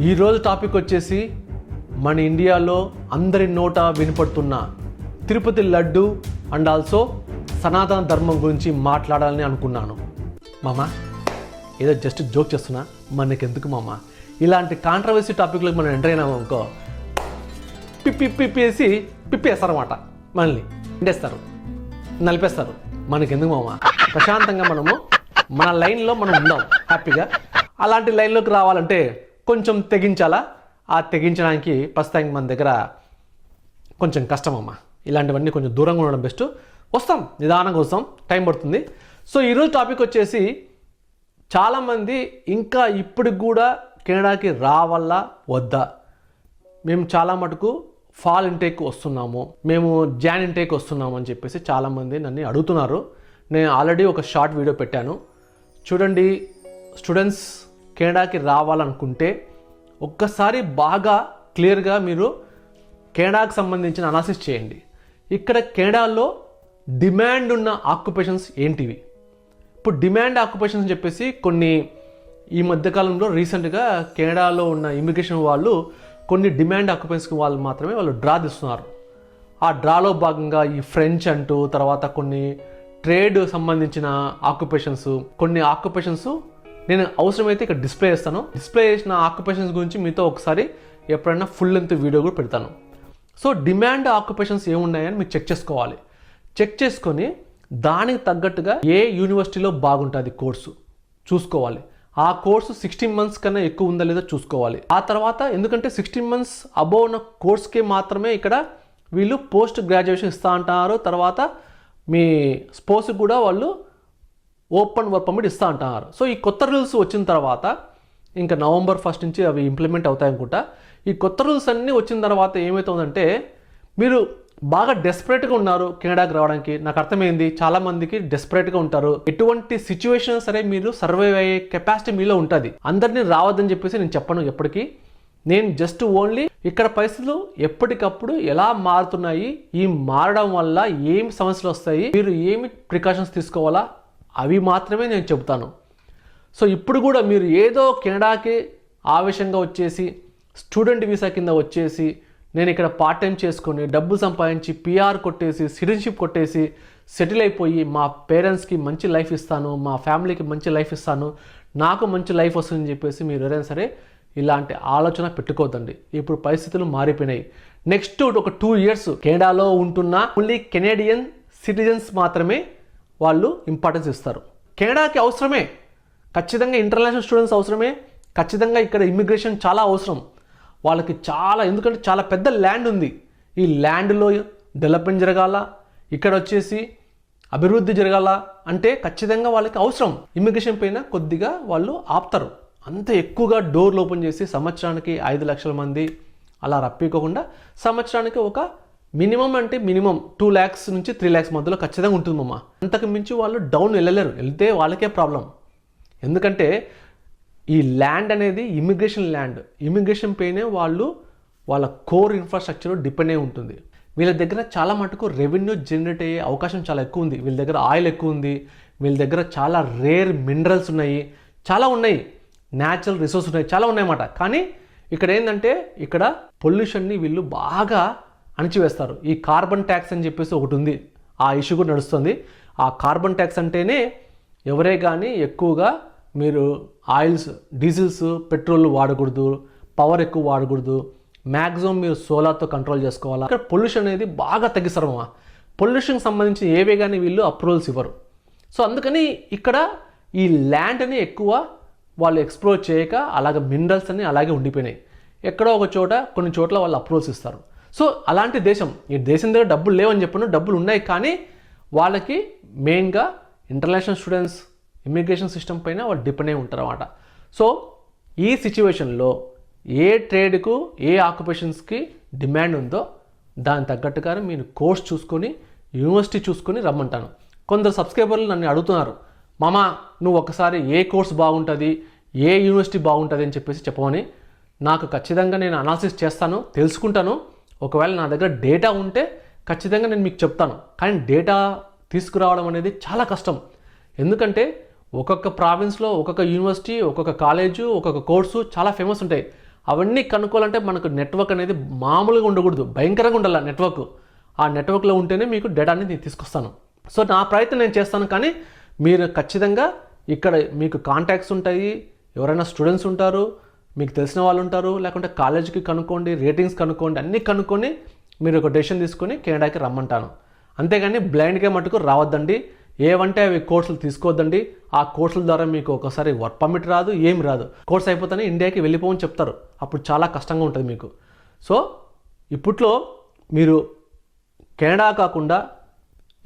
ఈరోజు టాపిక్ వచ్చేసి మన ఇండియాలో అందరి నోట వినపడుతున్న తిరుపతి లడ్డు అండ్ ఆల్సో సనాతన ధర్మం గురించి మాట్లాడాలని అనుకున్నాను. మామ ఏదో జస్ట్ జోక్ చేస్తున్నా. మనకెందుకు మామ? ఇలాంటి కాంట్రవర్సీ టాపిక్లకు మనం ఎంటర్ అయినాము అనుకో పిప్పి పిప్పేసి పిప్పేస్తారన్నమాట. మనల్ని ఎండేస్తారు నలిపేస్తారు. మనకెందుకు మామ? ప్రశాంతంగా మనము మన లైన్లో మనం ఉందాం. హ్యాపీగా. అలాంటి లైన్లోకి రావాలంటే కొంచెం తెగించాలా? ఆ తెగించడానికి ప్రస్తుతానికి మన దగ్గర కొంచెం కష్టం ఇలాంటివన్నీ కొంచెం దూరంగా ఉండడం బెస్ట్. వస్తాం నిదానంగా వస్తాం. టైం పడుతుంది. సో ఈరోజు టాపిక్ వచ్చేసి చాలామంది ఇంకా ఇప్పటికి కూడా కెనడాకి రావాలా వద్దా? మేము చాలా మటుకు ఫాల్ ఇంటేక్ వస్తున్నాము. మేము జాన్ ఇంటేక్ వస్తున్నాము అని చెప్పేసి చాలామంది నన్ను అడుగుతున్నారు. నేను ఆల్రెడీ ఒక షార్ట్ వీడియో పెట్టాను. చూడండి స్టూడెంట్స్ కెనడాకి రావాలనుకుంటే ఒక్కసారి బాగా క్లియర్గా మీరు కెనడాకి సంబంధించిన అనాలిసిస్ చేయండి. ఇక్కడ కెనడాలో డిమాండ్ ఉన్న ఆక్యుపేషన్స్ ఏంటివి? ఇప్పుడు డిమాండ్ ఆక్యుపేషన్స్ అని చెప్పేసి కొన్ని ఈ మధ్యకాలంలో రీసెంట్గా కెనడాలో ఉన్న ఇమిగ్రేషన్ వాళ్ళు కొన్ని డిమాండ్ ఆక్యుపెన్స్కి వాళ్ళు మాత్రమే వాళ్ళు డ్రా తీస్తున్నారు ఆ డ్రాలో భాగంగా ఈ ఫ్రెంచ్ అంటూ తర్వాత కొన్ని ట్రేడ్ సంబంధించిన ఆక్యుపేషన్స్ కొన్ని ఆక్యుపేషన్స్ నేను అవసరమైతే ఇక్కడ డిస్ప్లే చేస్తాను. డిస్ప్లే చేసిన ఆక్యుపేషన్స్ గురించి మీతో ఒకసారి ఎప్పుడైనా ఫుల్ లెంత్ వీడియో కూడా పెడతాను. సో డిమాండ్ ఆక్యుపేషన్స్ ఏమున్నాయని మీరు చెక్ చేసుకోవాలి. చెక్ చేసుకొని దానికి తగ్గట్టుగా ఏ యూనివర్సిటీలో బాగుంటుంది కోర్సు చూసుకోవాలి. ఆ కోర్సు సిక్స్టీన్ మంత్స్ కన్నా ఎక్కువ ఉందా లేదా చూసుకోవాలి. ఆ తర్వాత ఎందుకంటే సిక్స్టీన్ మంత్స్ అబోవ్ ఉన్న కోర్స్కే మాత్రమే ఇక్కడ వీళ్ళు పోస్ట్ గ్రాడ్యుయేషన్ ఇస్తా అంటారు. తర్వాత మీ స్పోర్ట్స్కి కూడా వాళ్ళు ఓపెన్ వర్క్ పర్మిట్ ఇస్తా అంటున్నారు. సో ఈ కొత్త రూల్స్ వచ్చిన తర్వాత ఇంకా నవంబర్ ఫస్ట్ నుంచి అవి ఇంప్లిమెంట్ అవుతాయి అనుకుంటా. ఈ కొత్త రూల్స్ అన్నీ వచ్చిన తర్వాత ఏమవుతుందంటే మీరు బాగా డెస్పరేట్గా ఉన్నారు కెనడాకి రావడానికి. నాకు అర్థమైంది. చాలామందికి డెస్పరేట్గా ఉంటారు. ఎటువంటి సిచ్యువేషన్ సరే మీరు సర్వైవ్ అయ్యే కెపాసిటీ మీలో ఉంటుంది. అందరినీ రావద్దని చెప్పేసి నేను చెప్పను ఎప్పటికీ. నేను జస్ట్ ఓన్లీ ఇక్కడ పరిస్థితులు ఎప్పటికప్పుడు ఎలా మారుతున్నాయి ఈ మారడం వల్ల ఏం సమస్యలు వస్తాయి మీరు ఏమి ప్రికాషన్స్ తీసుకోవాలా? అవి మాత్రమే నేను చెబుతాను. సో ఇప్పుడు కూడా మీరు ఏదో కెనడాకి ఆవేశంగా వచ్చేసి స్టూడెంట్ వీసా కింద వచ్చేసి నేను ఇక్కడ పార్ట్ టైం చేసుకొని డబ్బు సంపాదించి పిఆర్ కొట్టేసి సిటిజన్షిప్ కొట్టేసి సెటిల్ అయిపోయి మా పేరెంట్స్కి మంచి లైఫ్ ఇస్తాను మా ఫ్యామిలీకి మంచి లైఫ్ ఇస్తాను నాకు మంచి లైఫ్ వస్తుందని చెప్పేసి మీరు ఎవరైనా సరే ఇలాంటి ఆలోచన పెట్టుకోవద్దండి. ఇప్పుడు పరిస్థితులు మారిపోయినాయి. నెక్స్ట్ ఒక టూ ఇయర్స్ కెనడాలో ఉంటున్న ఓన్లీ కెనేడియన్ సిటిజన్స్ మాత్రమే వాళ్ళు ఇంపార్టెన్స్ ఇస్తారు. కెనడాకి అవసరమే. ఖచ్చితంగా ఇంటర్నేషనల్ స్టూడెంట్స్ అవసరమే. ఖచ్చితంగా ఇక్కడ ఇమ్మిగ్రేషన్ చాలా అవసరం. వాళ్ళకి చాలా ఎందుకంటే చాలా పెద్ద ల్యాండ్ ఉంది. ఈ ల్యాండ్లో డెవలప్మెంట్ జరగాల ఇక్కడ వచ్చేసి అభివృద్ధి జరగాల అంటే ఖచ్చితంగా వాళ్ళకి అవసరం. ఇమ్మిగ్రేషన్ పైన కొద్దిగా వాళ్ళు ఆపుతారు. అంత ఎక్కువగా డోర్లు ఓపెన్ చేసి సంవత్సరానికి ఐదు లక్షల మంది అలా రప్పికోకుండా సంవత్సరానికి ఒక మినిమం అంటే మినిమం టూ ల్యాక్స్ నుంచి త్రీ ల్యాక్స్ మధ్యలో ఖచ్చితంగా ఉంటుందమ్మా అంతకు మించి వాళ్ళు డౌన్ వెళ్ళలేరు. వెళ్తే వాళ్ళకే ప్రాబ్లం. ఎందుకంటే ఈ ల్యాండ్ అనేది ఇమిగ్రేషన్ ల్యాండ్. ఇమిగ్రేషన్ పైనే వాళ్ళు వాళ్ళ కోర్ ఇన్ఫ్రాస్ట్రక్చర్ డిపెండ్ అయి ఉంటుంది. వీళ్ళ దగ్గర చాలా మటుకు రెవెన్యూ జనరేట్ అయ్యే అవకాశం చాలా ఎక్కువ ఉంది. వీళ్ళ దగ్గర ఆయిల్ ఎక్కువ ఉంది. వీళ్ళ దగ్గర చాలా రేర్ మినరల్స్ ఉన్నాయి. చాలా ఉన్నాయి. న్యాచురల్ రిసోర్స్ ఉన్నాయి. చాలా ఉన్నాయన్నమాట. కానీ ఇక్కడ ఏంటంటే ఇక్కడ పొల్యూషన్ని వీళ్ళు బాగా అణిచివేస్తారు. ఈ కార్బన్ ట్యాక్స్ అని చెప్పేసి ఒకటి ఉంది. ఆ ఇష్యూ కూడా నడుస్తుంది. ఆ కార్బన్ ట్యాక్స్ అంటేనే ఎవరే కానీ ఎక్కువగా మీరు ఆయిల్స్ డీజిల్స్ పెట్రోల్ వాడకూడదు పవర్ ఎక్కువ వాడకూడదు మ్యాక్సిమం మీరు సోలార్తో కంట్రోల్ చేసుకోవాలా? ఇక్కడ పొల్యూషన్ అనేది బాగా తగ్గిస్తారమ్మా పొల్యూషన్కి సంబంధించి ఏవే కానీ వీళ్ళు అప్రూవల్స్ ఇవ్వరు. సో అందుకని ఇక్కడ ఈ ల్యాండ్ని ఎక్కువ వాళ్ళు ఎక్స్ప్లోర్ చేయక అలాగే మినరల్స్ అన్ని అలాగే ఉండిపోయినాయి. ఎక్కడో ఒక చోట కొన్ని చోట్ల వాళ్ళు అప్రూవల్స్ ఇస్తారు. సో అలాంటి దేశం ఈ దేశం దగ్గర డబ్బులు లేవని చెప్పను డబ్బులు ఉన్నాయి కానీ వాళ్ళకి మెయిన్గా ఇంటర్నేషనల్ స్టూడెంట్స్ ఇమిగ్రేషన్ సిస్టమ్ పైన వాళ్ళు డిపెండ్ అయి ఉంటారు అన్నమాట సో ఈ సిచ్యువేషన్లో ఏ ట్రేడ్కు ఏ ఆక్యుపేషన్స్కి డిమాండ్ ఉందో దాని తగ్గట్టుగా మీరు కోర్స్ చూసుకొని యూనివర్సిటీ చూసుకొని రమ్మంటాను. కొందరు సబ్స్క్రైబర్లు నన్ను అడుగుతున్నారు మామ నువ్వు ఒకసారి ఏ కోర్స్ బాగుంటుంది ఏ యూనివర్సిటీ బాగుంటుంది అని చెప్పేసి చెప్పమని. నాకు ఖచ్చితంగా నేను అనాలిసిస్ చేస్తాను తెలుసుకుంటాను. ఒకవేళ నా దగ్గర డేటా ఉంటే ఖచ్చితంగా నేను మీకు చెప్తాను. కానీ డేటా తీసుకురావడం అనేది చాలా కష్టం. ఎందుకంటే ఒక్కొక్క ప్రావిన్స్లో ఒక్కొక్క యూనివర్సిటీ ఒక్కొక్క కాలేజు ఒక్కొక్క కోర్సు చాలా ఫేమస్ ఉంటాయి. అవన్నీ కనుక్కోవాలంటే మనకు నెట్వర్క్ అనేది మామూలుగా ఉండకూడదు. భయంకరంగా ఉండాలి నెట్వర్క్. ఆ నెట్వర్క్లో ఉంటేనే మీకు డేటాని నేను తీసుకొస్తాను. సో నా ప్రయత్నం నేను చేస్తాను కానీ మీరు ఖచ్చితంగా ఇక్కడ మీకు కాంటాక్ట్స్ ఉంటాయి. ఎవరైనా స్టూడెంట్స్ ఉంటారు. మీకు తెలిసిన వాళ్ళు ఉంటారు లేకుంటే కాలేజీకి కనుక్కోండి రేటింగ్స్ కనుక్కోండి అన్నీ కనుక్కొని మీరు ఒక డెసిషన్ తీసుకొని కెనడాకి రమ్మంటాను. అంతేగాని బ్లైండ్గా మటుకు రావద్దండి. ఏవంటే అవి కోర్సులు తీసుకోవద్దండి. ఆ కోర్సుల ద్వారా మీకు ఒకసారి వర్క్ పర్మిట్ రాదు ఏం రాదు. కోర్స్ అయిపోతేనే ఇండియాకి వెళ్ళిపోమని చెప్తారు. అప్పుడు చాలా కష్టంగా ఉంటుంది మీకు. సో ఇప్పట్లో మీరు కెనడా కాకుండా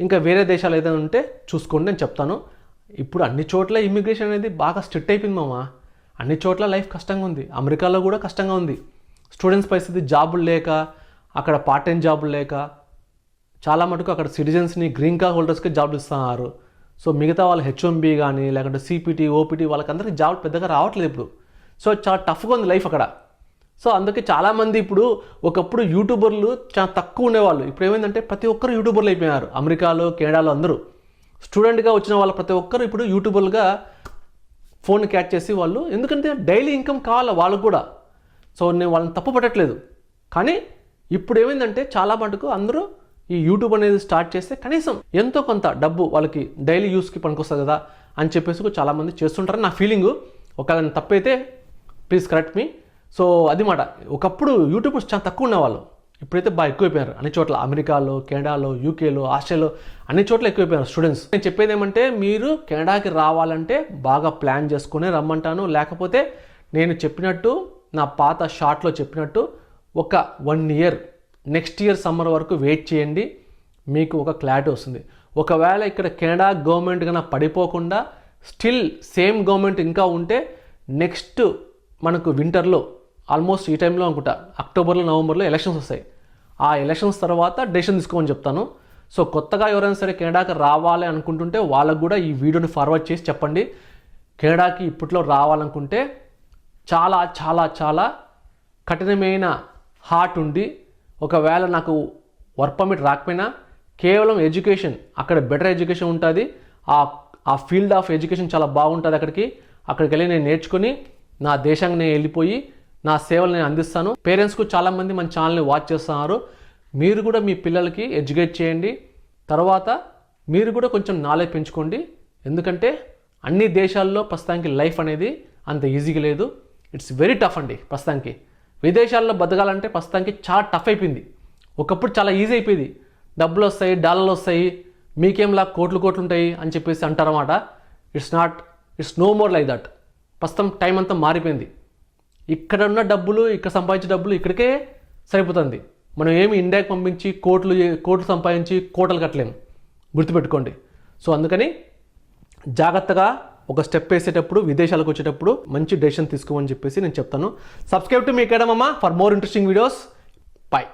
ఇంకా వేరే దేశాలు ఏదైనా ఉంటే చూసుకోండి నేను చెప్తాను. ఇప్పుడు అన్ని చోట్ల ఇమ్మిగ్రేషన్ అనేది బాగా స్ట్రిక్ట్ అయిపోయింది మామా. అన్ని చోట్ల లైఫ్ కష్టంగా ఉంది. అమెరికాలో కూడా కష్టంగా ఉంది. స్టూడెంట్స్ పరిస్థితి జాబులు లేక అక్కడ పార్ట్ టైం జాబులు లేక చాలా మటుకు అక్కడ సిటిజన్స్ని గ్రీన్ కార్డ్ హోల్డర్స్కి జాబ్లు ఇస్తున్నారు. సో మిగతా వాళ్ళ హెచ్ఎంబి కానీ లేకుంటే సిపిటి ఓపీటీ వాళ్ళకందరికీ జాబ్ పెద్దగా రావట్లేదు ఇప్పుడు. సో చాలా టఫ్గా ఉంది లైఫ్ అక్కడ. సో అందుకే చాలామంది ఇప్పుడు ఒకప్పుడు యూట్యూబర్లు చాలా తక్కువ ఉండేవాళ్ళు. ఇప్పుడు ఏమైందంటే ప్రతి ఒక్కరు యూట్యూబర్లు అయిపోయారు అమెరికాలో కెనడాలో అందరూ. స్టూడెంట్గా వచ్చిన వాళ్ళు ప్రతి ఒక్కరు ఇప్పుడు యూట్యూబర్లుగా ఫోన్ క్యాచ్ చేసి వాళ్ళు ఎందుకంటే డైలీ ఇన్కమ్ కావాలి వాళ్ళకు కూడా. సో నేను వాళ్ళని తప్పు పట్టట్లేదు. కానీ ఇప్పుడు ఏమైందంటే చాలా మటుకు అందరూ ఈ యూట్యూబ్ అనేది స్టార్ట్ చేస్తే కనీసం ఎంతో కొంత డబ్బు వాళ్ళకి డైలీ యూస్కి పనికొస్తుంది కదా అని చెప్పేసి చాలామంది చేస్తుంటారు. నా ఫీలింగు ఒకవేళ తప్పైతే ప్లీజ్ కరెక్ట్ మీ సో అది మాట. ఒకప్పుడు యూట్యూబర్స్ చాలా తక్కువ ఉండేవాళ్ళు. ఇప్పుడైతే బాగా ఎక్కువైపోయారు. అన్ని చోట్ల అమెరికాలో కెనడాలో యూకేలో ఆస్ట్రేలియాలో అన్ని చోట్ల ఎక్కువైపోయారు స్టూడెంట్స్. నేను చెప్పేది ఏమంటే మీరు కెనడాకి రావాలంటే బాగా ప్లాన్ చేసుకుని రమ్మంటాను. లేకపోతే నేను చెప్పినట్టు నా పాత షార్ట్లో చెప్పినట్టు ఒక one year next year summer వరకు వెయిట్ చేయండి. మీకు ఒక క్లారిటీ వస్తుంది. ఒకవేళ ఇక్కడ కెనడా గవర్నమెంట్ కన్నా పడిపోకుండా స్టిల్ సేమ్ గవర్నమెంట్ ఇంకా ఉంటే నెక్స్ట్ మనకు వింటర్లో ఆల్మోస్ట్ ఈ టైంలో అనుకుంటా అక్టోబర్లో నవంబర్లో ఎలక్షన్స్ వస్తాయి. ఆ ఎలక్షన్స్ తర్వాత డెసిషన్ తీసుకోమని చెప్తాను. సో కొత్తగా ఎవరైనా సరే కెనడాకి రావాలి అనుకుంటుంటే వాళ్ళకు కూడా ఈ వీడియోని ఫార్వర్డ్ చేసి చెప్పండి. కెనడాకి ఇప్పట్లో రావాలనుకుంటే చాలా చాలా చాలా కఠినమైన హార్ట్ ఉండి ఒకవేళ నాకు వర్క్ పర్మిట్ రాకపోయినా కేవలం ఎడ్యుకేషన్ అక్కడ బెటర్ ఎడ్యుకేషన్ ఉంటుంది. ఆ ఆ ఫీల్డ్ ఆఫ్ ఎడ్యుకేషన్ చాలా బాగుంటుంది అక్కడికి. అక్కడికి వెళ్ళి నేను నేర్చుకుని నా దేశానికి నేను వెళ్ళిపోయి నా సేవలు నేను అందిస్తాను. పేరెంట్స్కు చాలామంది మన ఛానల్ని వాచ్ చేస్తున్నారు. మీరు కూడా మీ పిల్లలకి ఎడ్యుకేట్ చేయండి. తర్వాత మీరు కూడా కొంచెం నాలెడ్జ్ పెంచుకోండి. ఎందుకంటే అన్ని దేశాల్లో ప్రస్తుతానికి లైఫ్ అనేది అంత ఈజీగా లేదు. ఇట్స్ వెరీ టఫ్ అండి ప్రస్తుతానికి. విదేశాల్లో బతకాలంటే ప్రస్తుతానికి చాలా టఫ్ అయిపోయింది. ఒకప్పుడు చాలా ఈజీ అయిపోయింది. డబ్బులు వస్తాయి డాలర్లు వస్తాయి. మీకేంలా కోట్లు కోట్లు ఉంటాయి అని చెప్పేసి అంటారన్నమాట. It's not it's no more like that ప్రస్తుతం టైం అంతా మారిపోయింది. ఇక్కడ ఉన్న డబ్బులు ఇక్కడ సంపాదించే డబ్బులు ఇక్కడికే సరిపోతుంది. మనం ఏమి ఇండియాకి పంపించి కోట్లు కోట్లు సంపాదించి కోటలు కట్టలేము. గుర్తుపెట్టుకోండి. సో అందుకని జాగ్రత్తగా ఒక స్టెప్ వేసేటప్పుడు విదేశాలకు వచ్చేటప్పుడు మంచి డెసిషన్ తీసుకోమని చెప్పేసి నేను చెప్తాను. సబ్స్క్రైబ్ టు మీ కేడమమ్మ for more interesting videos. Bye